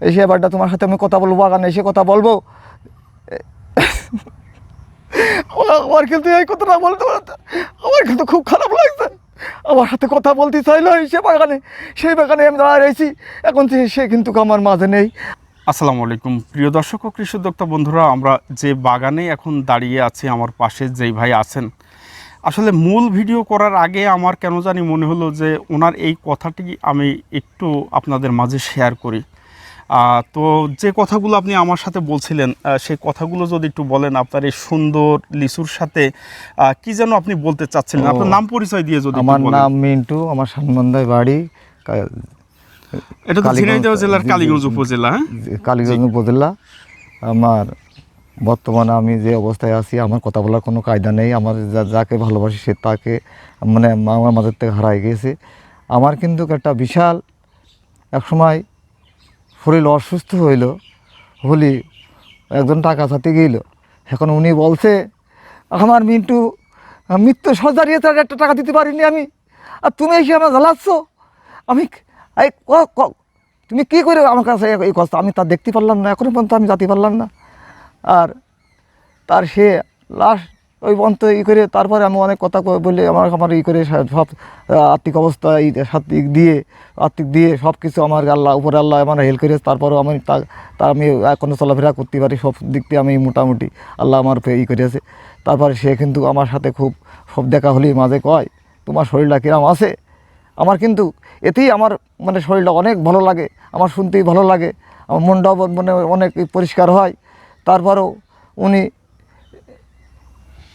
এসে এবারটা তোমার সাথে আমি কথা বলব, বাগানে এসে কথা বলব। আমার- কিন্তু এই কথাটা বলতে আমার কিন্তু খুব খারাপ লাগছে। আমার সাথে কথা বলতে চাইলো সে বাগানে। সেই বাগানে আমি দাঁড়িয়ে রয়েছি। এখন সে- কিন্তু আমার মাঝে নেই। আসসালামু আলাইকুম। প্রিয় দর্শক ও কৃষি বন্ধুরা, আমরা যে বাগানে এখন দাঁড়িয়ে আছি, আমার পাশে যেই ভাই আছেন। আসলে মূল ভিডিও করার আগে আমার কেন জানি মনে হলো যে ওনার এই কথাটি আমি একটু আপনাদের মাঝে শেয়ার করি। তো যে কথাগুলো আপনি আমার সাথে বলছিলেন সেই কথাগুলো যদি একটু বলেন আপনার এই সুন্দর লিচুর সাথে কি যেন আপনি বলতে চাচ্ছিলেন? আপনার নাম পরিচয় দিয়ে যদি আমার নাম মিন্টু আমার সানমন্দায় বাড়ি এটা তো ঝিনাইদহ জেলার কালীগঞ্জ উপজেলা হ্যাঁ? কালীগঞ্জ উপজেলা। আমার বর্তমানে আমি যে অবস্থায় আছি আমার কথা বলার কোনো কায়দা নেই। আমার যা- যাকে ভালোবাসি সে তাকে মানে আমার মাঝের থেকে হারাই গিয়েছে। আমার কিন্তু একটা বিশাল একসময় শরীর অসুস্থ হইল, হলি একজন টাকা সাথে গেল এখন উনি বলছে, আমার মিন্টু, মৃত্যু সজারিয়ে তার একটা টাকা দিতে পারিনি আমি। আর তুমি এসে আমার জ্বালাচ্ছ। আমি এই তুমি কী করে আমার কাছে এই- কথা আমি তা দেখতে পারলাম না, এখনও পর্যন্ত আমি জানতে পারলাম না। আর তার সে লাস্ট ওই পর্যন্ত ই করে তারপরে আমি অনেক কথা বলে আমার আমার ই করে সব আর্থিক অবস্থা এই সাত্বিক দিয়ে, আর্থিক দিয়ে সব কিছু আমার আল্লাহ উপরে আল্লাহ আমার হেল্প করেছে। তারপরেও আমি তা আমি এখনও চলাফেরা করতে পারি, সব দিক দিয়ে আমি মোটামুটি আল্লাহ আমার ই করেছে। তারপরে সে কিন্তু আমার সাথে খুব, সব দেখা হলেই মাঝে কয়, তোমার শরীরটা কিরম আছে? আমার কিন্তু এতেই আমার মানে শরীরটা অনেক ভালো লাগে, আমার শুনতেই ভালো লাগে, আমার মনটাও মানে অনেক পরিষ্কার হয়। তারপরেও উনি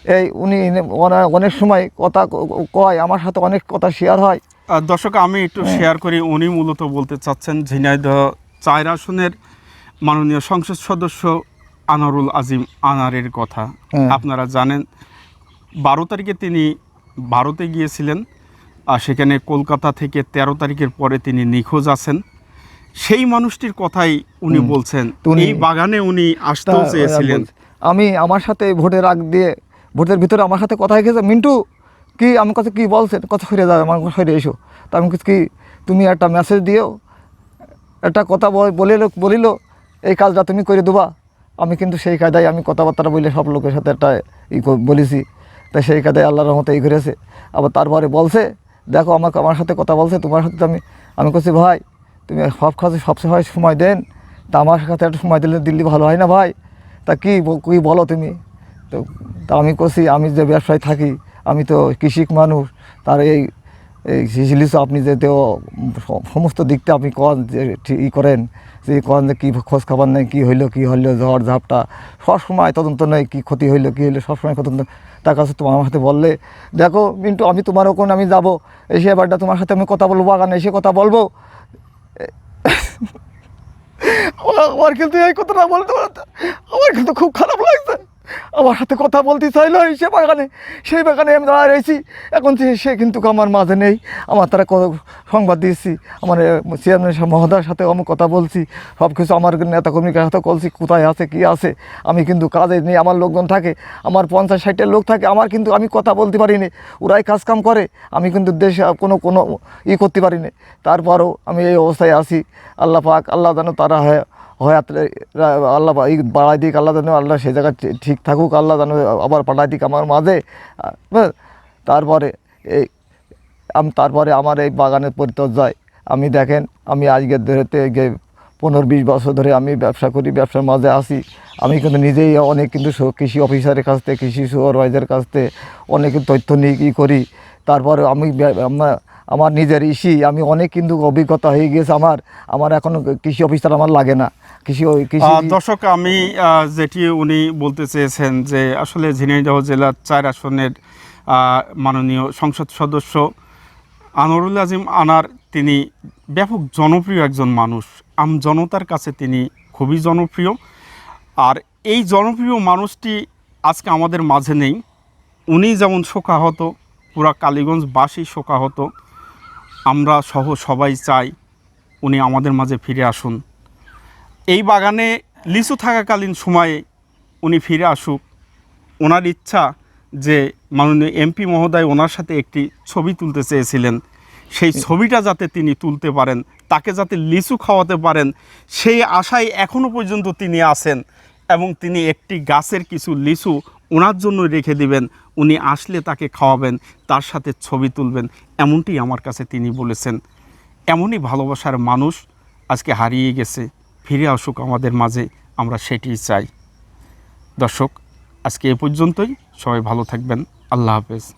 এই উনি অনেক সময় কথা কয় আমার সাথে অনেক কথা শেয়ার হয়। দর্শক আমি একটু শেয়ার করি। উনি মূলত বলতে চাচ্ছেন ঝিনাইদহ চার আসনের মাননীয় সংসদ সদস্য আনারুল আজিম আনারের কথা। হ্যাঁ। আপনারা জানেন বারো তারিখে তিনি ভারতে গিয়েছিলেন আর সেখানে কলকাতা থেকে ১৩ তারিখের পরে তিনি নিখোঁজ আছেন। সেই মানুষটির কথাই উনি বলছেন। উনি- এই বাগানে উনি আসতেও চেয়েছিলেন। আমি আমার সাথে ভোটের আগ দিয়ে ভোটের ভিতরে আমার সাথে কথা হয়ে গেছে মিন্টু, কি আমার কাছে কী বলছেন কথা ফিরে যাবে, আমার ফিরে এসো। তা আমি কি, তুমি একটা মেসেজ দিও, একটা কথা বল- বলিল বলিল, এই কাজটা তুমি করে দেবা। আমি কিন্তু সেই কায়দায় আমি কথাবার্তা বলে সব লোকের সাথে একটা ই বলেছি। তাই সেই কায়দায় আল্লাহর রহমতে এই করেছে আবার তারপরে বলছে, দেখো আমাকে আমার সাথে কথা বলছে, তোমার সাথে আমি আমি করছি ভাই, তুমি সব কাজে সব সময় দেন। তা আমার সাথে একটা সময় দিলে দিল্লি ভালো হয় না ভাই? তা কী কী বলো তুমি? তো আমি করছি আমি যে ব্যবসায় থাকি, আমি তো কৃষিক মানুষ, তার এই এই আপনি যে তো সমস্ত দিকটা আপনি কন যে ই করেন, যে কন যে কী খোঁজ খবর নেই, কী হইল কী হইল, ঝড় ঝাপটা সবসময় তদন্ত নেই, কী ক্ষতি হইল, কী হইল সবসময় তদন্ত, তার কাছে তোমার আমার সাথে বললে, দেখো মিন্টু, আমি তোমার ওখানে, আমি যাব, এসে এবারটা তোমার সাথে আমি কথা বলব, বাগানে এসে কথা বলব। আমার- কিন্তু এই কথাটা বলতে আমার কিন্তু খুব খারাপ লাগছে। আমার সাথে কথা বলতে চাইলো সে বাগানে। সেই বাগানে আমি দাঁড়িয়ে রয়েছি। এখন সে- কিন্তু আমার মাঝে নেই। আমার তারা সংবাদ দিয়েছি। আমার চেয়ারম্যান মহোদয়ের সাথে আমি কথা বলছি। সব কিছু আমার নেতা কর্মীর সাথে বলছি কোথায় আছে, কি আছে। আমি কিন্তু কাজে নেই, আমার লোকজন থাকে। আমার পঞ্চাশ ষাটের লোক থাকে। আমার কিন্তু আমি কথা বলতে পারি পারিনি। ওরাই কাজ কাম করে। আমি কিন্তু দেশে কোনো কোনো ই করতে পারি পারিনি। তারপরও আমি এই অবস্থায় আছি। আল্লাহ পাক, আল্লাহ যেন তারা হয় হয়াত আল্লাহ এই বাড়াই দিক, আল্লাহ যেন আল্লাহ সে জায়গায় ঠি- ঠিক থাকুক, আল্লাহ যেন আবার পাঠাই দিক আমার মাঝে। তারপরে এই, আমি, তারপরে আমার এই বাগানের পরিচর্যায় আমি দেখেন, আমি আজকে ধরেতে পনেরো বিশ বছর ধরে আমি ব্যবসা করি, ব্যবসার মাঝে আসি আমি কিন্তু নিজেই অনেক কিন্তু কৃষি অফিসারের কাছ থেকে, কৃষি সুপারভাইজারের কাছ থেকে অনেক তথ্য নিয়ে ই করি। তারপরে আমি আমার- আমার নিজের ইসি, আমি অনেক কিন্তু অভিজ্ঞতা হয়ে গিয়েছে আমার। আমার এখন কৃষি অফিসার আমার লাগে না। কৃষি কৃষি দর্শক, আমি যেটি উনি বলতে চেয়েছেন যে আসলে ঝিনাইদহ জেলার চার আসনের মাননীয় সংসদ সদস্য আনোয়ারুল আজিম আনার, তিনি ব্যাপক জনপ্রিয় একজন মানুষ। আম জনতার কাছে তিনি খুবই জনপ্রিয়। আর এই জনপ্রিয় মানুষটি আজকে আমাদের মাঝে নেই। উনি যেমন শোকাহত, পুরা কালীগঞ্জবাসী শোকাহত আমরা সহ সবাই চাই উনি আমাদের মাঝে ফিরে আসুন। এই বাগানে লিচু থাকাকালীন সময়ে উনি ফিরে আসুক। ওনার ইচ্ছা যে মাননীয় এমপি মহোদয় ওনার সাথে একটি ছবি তুলতে চেয়েছিলেন। সেই ছবিটা যাতে তিনি তুলতে পারেন, তাকে যাতে লিচু খাওয়াতে পারেন, সেই আশায় এখনও পর্যন্ত তিনি আছেন এবং তিনি একটি গাছের কিছু লিচু ওনার জন্য রেখে দিবেন, উনি আসলে তাকে খাওয়াবেন, তার সাথে ছবি তুলবেন, এমনটি আমার কাছে তিনি বলেছেন। এমনই ভালোবাসার মানুষ আজকে হারিয়ে গেছে, ফিরে আসুক আমাদের মাঝে, আমরা সেটিই চাই। দর্শক, আজকে এ পর্যন্তই, সবাই ভালো থাকবেন, আল্লাহ হাফেজ।